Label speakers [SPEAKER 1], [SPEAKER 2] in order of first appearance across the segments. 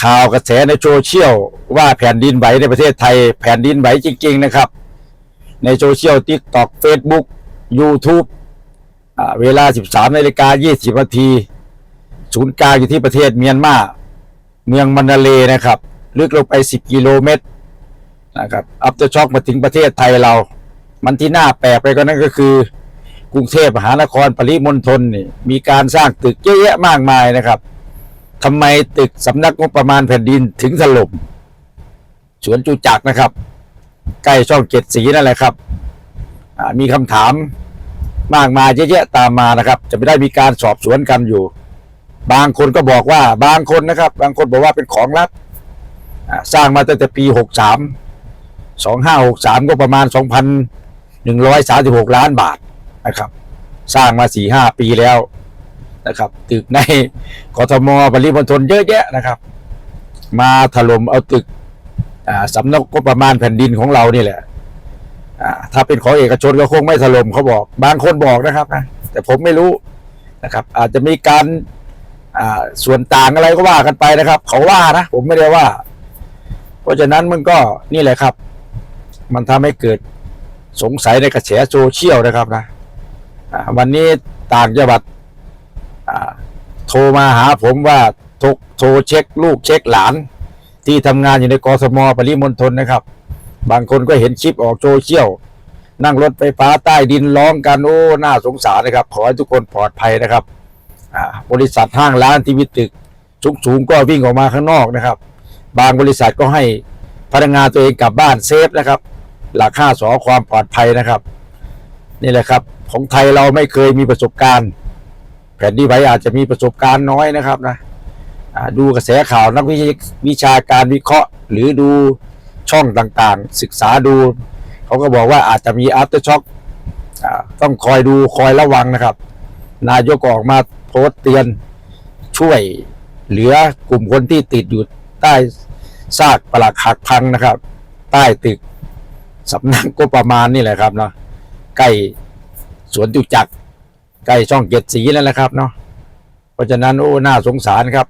[SPEAKER 1] ข่าวกระแสในโซเชียลว่าแผ่นดินไหวในประเทศไทย แผ่นดินไหวจริง ๆ นะครับ ในโซเชียลทิกตอกเฟซบุ๊กยูทูบเวลา 13นาฬิกา20นาทีศูนย์กลางอยู่ที่ประเทศเมียนมา เมืองมันนาเลนะครับ ลึกลงไป 10 กิโลเมตรนะครับอัปเตอร์ช็อกมาถึงประเทศไทยเรา มันที่น่าแปลกไปก็นั่นก็คือกรุงเทพมหานครปริมณฑลนี่มีการสร้างตึกเยอะแยะมากมายนะครับ ทำไมตึกสำนักงบประมาณแผ่นดินถึงถล่มสวนจุจักนะครับ ใกล้ช่องเจ็ดสีนั่นแหละครับมีคำถามมากมายเยอะแยะตามมานะครับ จะไม่ได้มีการสอบสวนกันอยู่ บางคนก็บอกว่าบางคนนะครับ บางคนบอกว่าเป็นของลับสร้างมาตั้งแต่ปีหกสามสองห้าหกสามก็ประมาณสองพันหนึ่งร้อยสาสิบหกล้านบาทนะครับ สร้างมาสี่ห้าปีแล้ว นะครับตึกในกทมปริมณฑลเยอะแยะนะครับ มาถล่มเอาตึกสำนักงบประมาณแผ่นดินของเรานี่แหละถ้าเป็นของเอกชนก็คงไม่ถล่มเขาบอก บางคนบอกนะครับนะแต่ผมไม่รู้นะครับ อาจจะมีการส่วนต่างอะไรก็ว่ากันไปนะครับ เขาว่านะผมไม่ได้ว่า เพราะฉะนั้นมันก็นี่แหละครับ มันทำให้เกิดสงสัยในกระแสโซเชียลนะครับนะวันนี้ต่างจังหวัด โทรมาหาผมว่าโทรเช็คลูกเช็คหลาน ที่ทำงานอยู่ในกสมปริมณฑลนะครับ บางคนก็เห็นคลิปออกโซเชียลนั่งรถไฟฟ้าใต้ดินร้องกันโอ้น่าสงสารนะครับ ขอให้ทุกคนปลอดภัยนะครับบริษัทห้างร้านที่มีตึกสูงๆก็วิ่งออกมาข้างนอกนะครับ บางบริษัทก็ให้พนักงานตัวเองกลับบ้านเซฟนะครับ หลักค่าสอความปลอดภัยนะครับ นี่แหละครับ ของไทยเราไม่เคยมีประสบการณ์ แผ่นดินไหวอาจจะมีประสบการณ์น้อยนะครับนะดูกระแสข่าวนักวิชาการวิเคราะห์ หรือดูช่องต่างๆ ศึกษาดูเขาก็บอกว่าอาจจะมี after shock อ่าต้องคอยดูคอยระวังนะครับ นายกก็ออกมาโพสต์เตือนช่วยเหลือกลุ่มคนที่ติดอยู่ใต้ซากปลักหักพังนะครับ ใต้ตึกสำนักก็ประมาณนี่แหละครับเนาะใกล้สวนจุจักร ใกล้ช่องเกตสีนั่นแหละครับเนาะเพราะฉะนั้นโอ้น่าสงสารครับ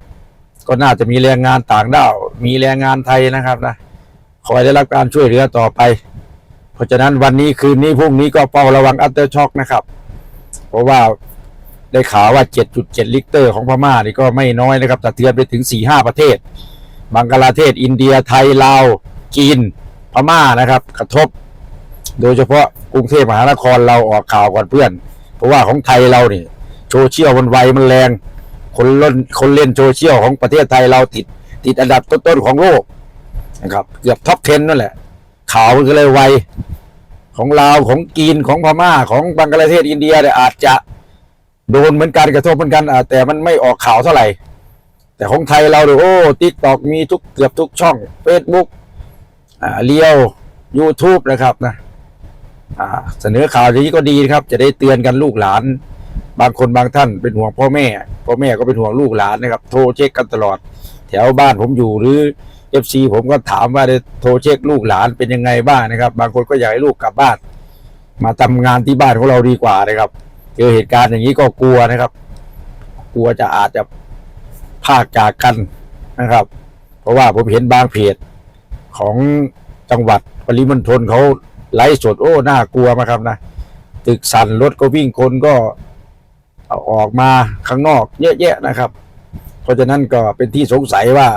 [SPEAKER 1] ก็น่าจะมีแรงงานต่างด้าวมีแรงงานไทยนะครับนะคอยได้รับการช่วยเหลือต่อไป เพราะฉะนั้นวันนี้คืนนี้พรุ่งนี้ก็เฝ้าระวังอัลเตอร์ช็อกนะครับ เพราะว่าได้ข่าวว่า 7.7 ลิกเตอร์ของพม่านี่ก็ไม่น้อยนะครับสะเทือนไปถึง 4-5 ประเทศ บังกลาเทศ อินเดีย ไทย ลาว จีน พม่านะครับ กระทบ โดยเฉพาะกรุงเทพมหานครเราออกข่าวก่อนเพื่อน เพราะว่าของไทยเราเนี่ยโซเชียลมันไวมันแรง คนเล่นคนเล่นโซเชียลของประเทศไทยเราติด ติดอันดับต้นๆของโลกนะครับเกือบท็อป 10 นั่นแหละ ข่าวมันก็เลยไวของลาวของจีนของพม่าของบังกลาเทศอินเดียเนี่ยอาจจะโดนเหมือนกันกระทบเหมือนกันอแต่มันไม่ออกข่าวเท่าไหร่ แต่ของไทยเราเนี่ยโอ้ติ๊กตอกมีทุกเกือบทุกช่อง Facebook อ่าเลียว YouTube นะครับนะ เสนอข่าวอย่างนี้ก็ดีครับ จะได้เตือนกันลูกหลาน บางคนบางท่านเป็นห่วงพ่อแม่พ่อแม่ก็เป็นห่วงลูกหลานนะครับ โทรเช็คกันตลอด แถวบ้านผมอยู่หรือ FC ผมก็ถามว่าได้โทรเช็คลูกหลานเป็นยังไงบ้างนะครับ บางคนก็อยากให้ลูกกลับบ้าน มาทำงานที่บ้านของเราดีกว่านะครับเจอเหตุการณ์อย่างนี้ก็กลัวนะครับ กลัวจะอาจจะพากจากกันนะครับ เพราะว่าผมเห็นบางเพจของจังหวัดปริมณฑลเขา ไลฟ์สดโอ้น่ากลัวมากครับนะตึกสั่นรถก็วิ่งคนก็เอาออกมาข้างนอกเยอะแยะนะครับ เพราะฉะนั้นก็เป็นที่สงสัยว่า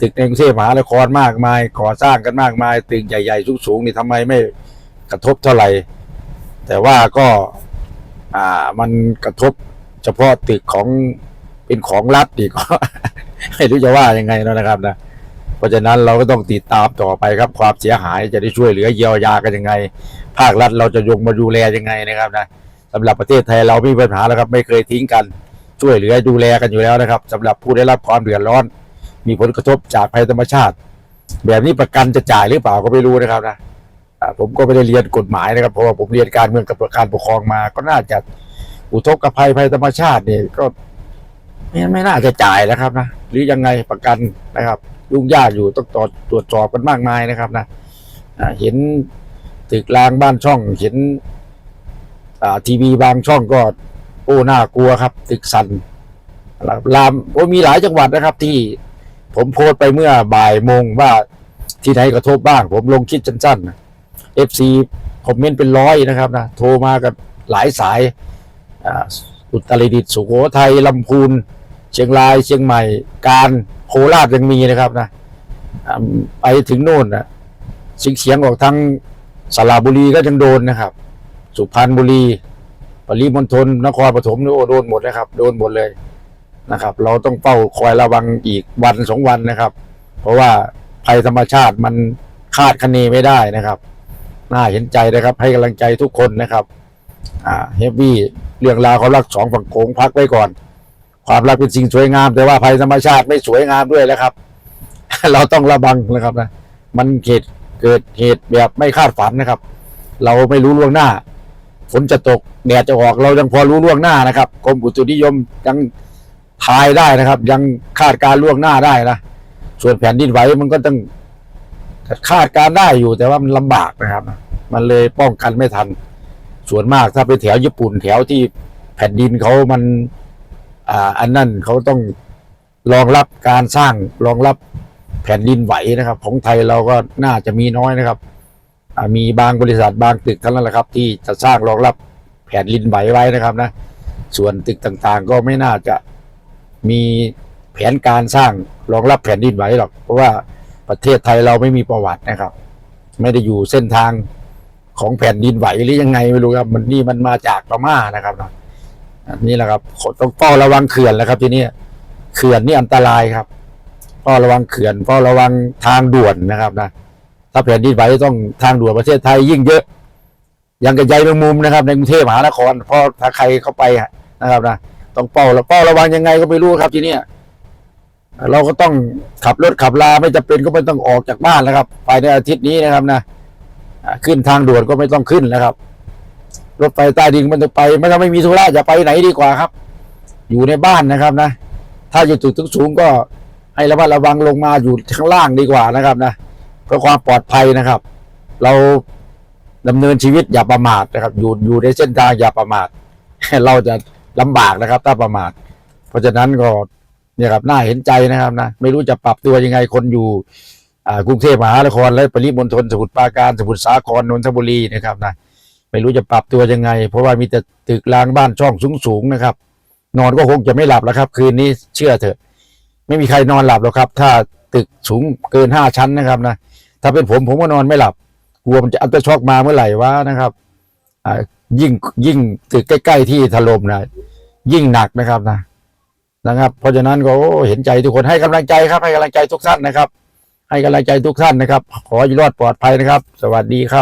[SPEAKER 1] ตึกในกรุงเทพมหานครมากมายก่อสร้างกันมากมาย ตึกใหญ่ๆสูงๆนี่ทำไมไม่กระทบเท่าไหร่ แต่ว่าก็อ่ามันกระทบเฉพาะตึกของเป็นของรัฐอีกไม่รู้จะว่ายังไงแล้วนะครับนะ เพราะฉะนั้นเราก็ต้องติดตามต่อไปครับความเสียหายจะได้ช่วยเหลือเยียวยากันยังไง ภาครัฐเราจะยงมาดูแลยังไงนะครับนะสำหรับประเทศไทยเราไม่มีปัญหาแล้วครับ ไม่เคยทิ้งกัน ช่วยเหลือดูแลกันอยู่แล้วนะครับสำหรับผู้ได้รับความเดือดร้อน มีผลกระทบจากภัยธรรมชาติ แบบนี้ประกันจะจ่ายหรือเปล่าก็ไม่รู้นะครับนะผมก็ไม่ได้เรียนกฎหมายนะครับเพราะว่าผมเรียนการเมืองกับการปกครองมา ก็น่าจะอุทกภัยภัยธรรมชาติเนี่ยก็ไม่ไม่น่าจะจ่ายนะครับนะหรือยังไงประกันนะครับ ยุ่งยากอยู่ต้องตรวจตรวจสอบกันมากมายนะครับนะเห็นตึกรางบ้านช่องเห็นทีวีบางช่องก็โอ้น่ากลัวครับ ตึกสันลามโอ้มีหลายจังหวัดนะครับ ที่ผมโพสต์ไปเมื่อบ่ายโมงว่าที่ไหนกระทบบ้าง ผมลงคิดสั้นๆเอฟซีคอมเมนต์เป็นร้อยนะครับนะโทรมากันหลายสายอุตรดิตถ์สุโขทัยลำพูน เชียงรายเชียงใหม่ การโคราชยังมีนะครับนะไปถึงโน่นนะสียงเสียงออกทางสระบุรีก็ยังโดนนะครับ สุพรรณบุรีปริมณฑลนครปฐมนี่โอ้โดนหมดนะครับ โดนหมดเลยนะครับ เราต้องเฝ้าคอยระวังอีกวันสองวันนะครับ เพราะว่าภัยธรรมชาติมันคาดคะเนไม่ได้นะครับ น่าเห็นใจนะครับ ให้กำลังใจทุกคนนะครับ อ่าเฮฟวี่เรื่องราวควารักสองฝั่งโขงพักไว้ก่อน ความรักเป็นสิ่งสวยงาม แต่ว่าภัยธรรมชาติไม่สวยงามด้วยแล้วครับ เราต้องระวังนะครับนะมันเกิดเกิดเหตุแบบไม่คาดฝันนะครับ เราไม่รู้ล่วงหน้าฝนจะตกแดดจะออกเรายังพอรู้ล่วงหน้านะครับกรมอุตุนิยมยังทายได้นะครับ ยังคาดการล่วงหน้าได้นะส่วนแผ่นดินไหวมันก็ต้องคาดการได้อยู่แต่ว่ามันลำบากนะครับ มันเลยป้องกันไม่ทัน ส่วนมากถ้าไปแถวญี่ปุ่นแถวที่แผ่นดินเขามัน อันนั้นเขาต้องรองรับการสร้างรองรับแผ่นดินไหวนะครับ ของไทยเราก็น่าจะมีน้อยนะครับมีบางบริษัทบางตึกเท่านั้นแหละครับ ที่จะสร้างรองรับแผ่นดินไหวไว้นะครับนะส่วนตึกต่างๆ ก็ไม่น่าจะมีแผนการสร้างรองรับแผ่นดินไหวหรอก เพราะว่าประเทศไทยเราไม่มีประวัตินะครับ ไม่ได้อยู่เส้นทางของแผ่นดินไหวหรือยังไงไม่รู้ครับ มันนี่มันมาจากพม่านะครับนะ นี่แหละครับต้องเฝ้าระวังเขื่อนแล้วครับ ทีนี้เขื่อนนี่อันตรายครับเฝ้าระวังเขื่อนเฝ้าระวังทางด่วนนะครับนะถ้าแผ่นดินไหวต้องทางด่วนประเทศไทยยิ่งเยอะอย่างกับใยแมงมุมนะครับ ในกรุงเทพมหานครเพราะถ้าใครเข้าไปนะครับนะต้องเป้าแล้วเป้าระวังยังไงก็ไม่รู้ครับทีนี้เราก็ต้องขับรถขับลาไม่จะเป็นก็ไม่ต้องออกจากบ้านแล้วครับภายในอาทิตย์นี้นะครับนะขึ้นทางด่วนก็ไม่ต้องขึ้นแล้วครับ รถไฟใต้ดินมันต้องไปไม่ถ้าไม่มีธุระอย่าไปไหนดีกว่าครับ อยู่ในบ้านนะครับนะ ถ้าอยู่ตึกสูงก็ให้ระมัดระวังลงมาอยู่ข้างล่างดีกว่านะครับนะเพื่อความปลอดภัยนะครับ เราดำเนินชีวิตอย่าประมาทนะครับ อยู่อยู่ในเส้นทางอย่าประมาทเราจะลำบากนะครับ ถ้าประมาท เพราะฉะนั้นก็เนี่ยครับน่าเห็นใจนะครับนะไม่รู้จะปรับตัวยังไงคนอยู่กรุงเทพมหานครและปริมณฑลสมุทรปราการสมุทรสาครนนทบุรีนะครับนะ ไม่รู้จะปรับตัวยังไง เพราะว่ามีแต่ตึกรางบ้านช่องสูงๆนะครับ นอนก็คงจะไม่หลับแล้วครับ คืนนี้เชื่อเถอะ ไม่มีใครนอนหลับหรอกครับ ถ้าตึกสูงเกินห้าชั้นนะครับนะถ้าเป็นผมผมก็นอนไม่หลับกลัวมันจะอัลตราช็อกมาเมื่อไหร่วะนะครับอ่ายิ่งยิ่งตึกใกล้ๆที่ถล่มนะยิ่งหนักนะครับนะนะครับ เพราะฉะนั้นก็เห็นใจทุกคนให้กำลังใจครับ ให้กำลังใจทุกท่านนะครับ ให้กำลังใจทุกท่านนะครับ ขอให้รอดปลอดภัยนะครับ สวัสดีครับ